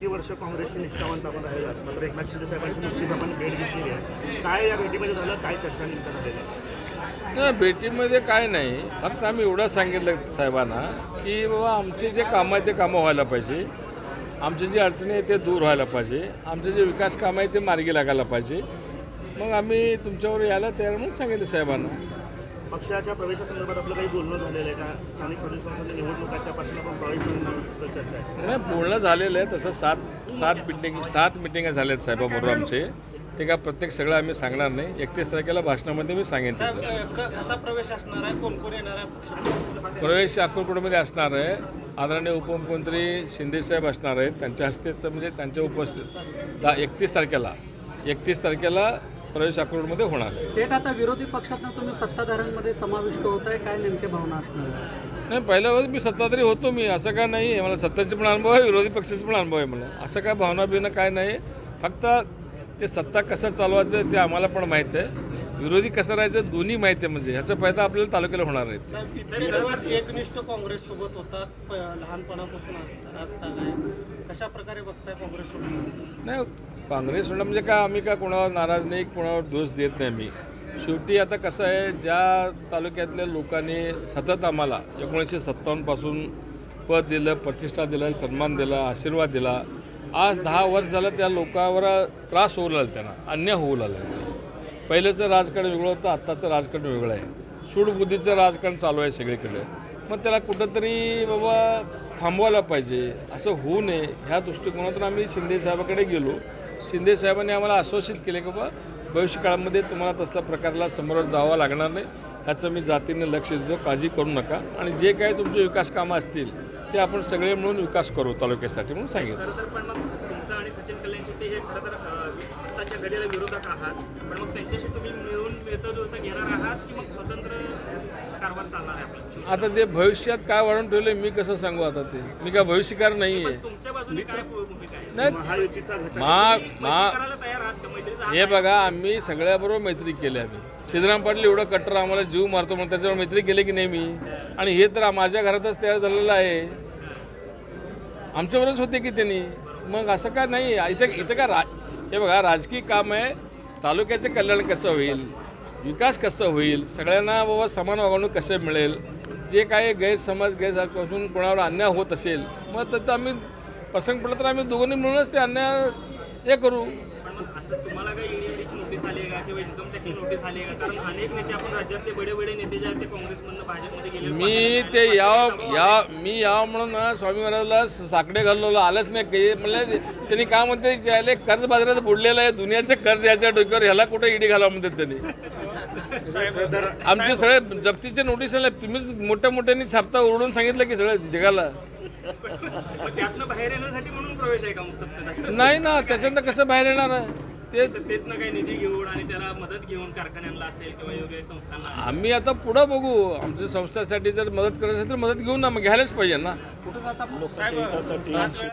किती वर्ष काँग्रेसची निष्ठावंत आपण राहिला मात्र एकनाथ शिंदे साहेबांची नुकतीच आपण भेट घेतलेली आहे. काय या भेटीमध्ये झालं? काय चर्चा नेमकं झालेलं आहे? भेटीमध्ये काय नाही. फक्त आम्ही एवढं सांगितलं साहेबांना की बाबा आमचे जे कामं आहे ते कामं व्हायला पाहिजे. आमचे जे अडचणी आहेत ते दूर व्हायला पाहिजे. आमचे जे विकास कामं आहे ते मार्गी लागायला पाहिजे. मग आम्ही तुमच्यावर यायला तयार म्हणून सांगितलं साहेबांना. पक्षाच्या प्रवेशासंदर्भात आपलं काही बोलणं झालेलं आहे का? स्थानिक स्वराज्य संस्थांच्या निवडणूक आहे त्यापासून आपण प्रवेश चर्चा आहे. नाही बोलणं झालेलं आहे तसं सात सात मिटिंग सात मिटिंग झाल्या आहेत साहेबाबरोबर आमचे. ते काय प्रत्येक सगळं आम्ही सांगणार नाही. एकतीस तारखेला भाषणामध्ये मी क- कसा प्रवेश असणार आहे? कोण कोण येणार आहे? प्रवेश अक्कलकोटमध्ये असणार आहे. आदरणीय उपमुख्यमंत्री शिंदेसाहेब असणार आहेत. त्यांच्या हस्तेच म्हणजे त्यांच्या उपस्थित दहा एकतीस तारखेला. एकतीस तारखेला प्रवेश अक्कलकोटमध्ये होणार आहे. थेट आता विरोधी पक्षातनं तुम्ही सत्ताधाऱ्यांमध्ये समाविष्ट होत आहे काय नेमके भावना असणार? नाही पहिल्या वेळेस मी सत्ताधारी होतो मी असं काय नाही? आहे मला सत्ताचे पण अनुभव आहे विरोधी पक्षाचा पण अनुभव आहे मला. असं काय भावना बिवना काय नाही. फक्त ते सत्ता कसं चालवायचं ते आम्हाला पण माहीत आहे. विरोधी कसं राहायचं दोन्ही माहीत आहे म्हणजे. ह्याचा फायदा आपल्याला तालुक्याला होणार आहे साहेब इतके दिवस एकनिष्ठ काँग्रेस सोबत होतात प- लहानपणापासून असता असता काय कशा प्रकारे बघताय काँग्रेस सोबत? नाही काँग्रेस म्हणणं म्हणजे काय आम्ही काय कोणावर नाराज नाही कोणावर दोष देत नाही मी शेवटी आता कसं आहे ज्या तालुक्यातल्या लोकांनी सतत आम्हाला एकोणीसशे सत्तावन्नपासून पद दिलं प्रतिष्ठा दिला सन्मान दिला आशीर्वाद दिला आज दहा वर्ष झालं त्या लोकांवर त्रास होऊ लागला त्यांना अन्याय होऊ लागला पहिलेचं राजकारण वेगळं होतं आत्ताचं राजकारण वेगळं आहे. सूडबुद्धीचं राजकारण चालू आहे सगळीकडे. मग त्याला कुठंतरी बाबा थांबवायला पाहिजे असं होऊ नये ह्या दृष्टिकोनातून आम्ही शिंदे साहेबाकडे गेलो. शिंदे साहेबांनी आम्हाला आश्वासित केले की बाबा भविष्यकाळामध्ये तुम्हाला तसल्या प्रकारला समोर जावं लागणार नाही. ह्याचं मी जातीने लक्ष देतो काळजी करू नका. आणि जे काही तुमचे विकास कामं असतील ते आपण सगळे मिळून विकास करू तालुक्यासाठी म्हणून सांगितलं. सचिन कल्याण शेट्टी हे खरं तर अं, आत्ताच्या घडीला विरोधक आहात. पण मग त्यांच्याशी तुम्ही मिळून मिळतं घेणार आहात की मग स्वतंत्र कारभार चालणार आहे आपला? आता ते भविष्यात काय वाढून ठेवलं मी कसं सांगू आता ते? मी काय भविष्यकार नाही आहे तुमच्या बाजूने काय भूमिका आहे? नाही. महायुतीचा घटक मा मा करायला तयार आहात का? मैत्रीचा हे बघा आम्ही सगळ्याबरोबर मैत्री केली आम्ही. सिद्धराम पाटील एवढं कट्टर आम्हाला जीव मारतो म्हणून त्याच्यावर मैत्री केली की नाही मी? आणि हे तर माझ्या घरातच तयार झालेलं आहे. आमच्याबरोबरच होते की त्यांनी? मग असं काय नाही? इथं इथं का रा हे बघा राजकीय काम आहे. तालुक्याचं कल्याण कसं होईल? विकास कसं होईल? सगळ्यांना बाबा समान वागणूक कसं मिळेल? जे काही गैरसमज गैरपासून कोणावर अन्याय होत असेल मग तर आम्ही प्रसंग पडला तर आम्ही दोघांनी मिळूनच ते अन्याय हे करू. आली का किंवा इन्कम टॅक्सची नोटीस आली का कारण अनेक नेते आपण राज्यातले बडे बडे नेते जे आहेत ते काँग्रेसमधनं भाजपमध्ये गेले. मी ते याव या मी याव म्हणून ना स्वामी महाराजला साकडे घालवलं आलंच नाही काही. म्हणलं त्यांनी काय म्हणते यायले कर्ज बाजारात बुडलेलं आहे दुनियाचं कर्ज याच्या डोक्यावर ह्याला कुठं इडी घाला म्हणतात त्यांनी? आमचे सगळे जप्तीचे नोटीस आले तुम्हीच मोठ्या मोठ्यांनी छापता ओरडून सांगितलं की सगळं जगाला. मग त्यातनं बाहेर येण्यासाठी म्हणून प्रवेश आहे का मग सत्तेत? नाही ना त्याच्यानंतर कसं बाहेर येणार आहे? ते सत्तेतनं काही निधी घेऊन आणि त्याला मदत घेऊन कारखान्यांना असेल किंवा योग्य संस्थांना आम्ही आता पुढं बघू. आमच्या संस्थेसाठी जर मदत करायची असेल तर मदत घेऊन ना मग घ्यायलाच पाहिजे ना. कुठं जाता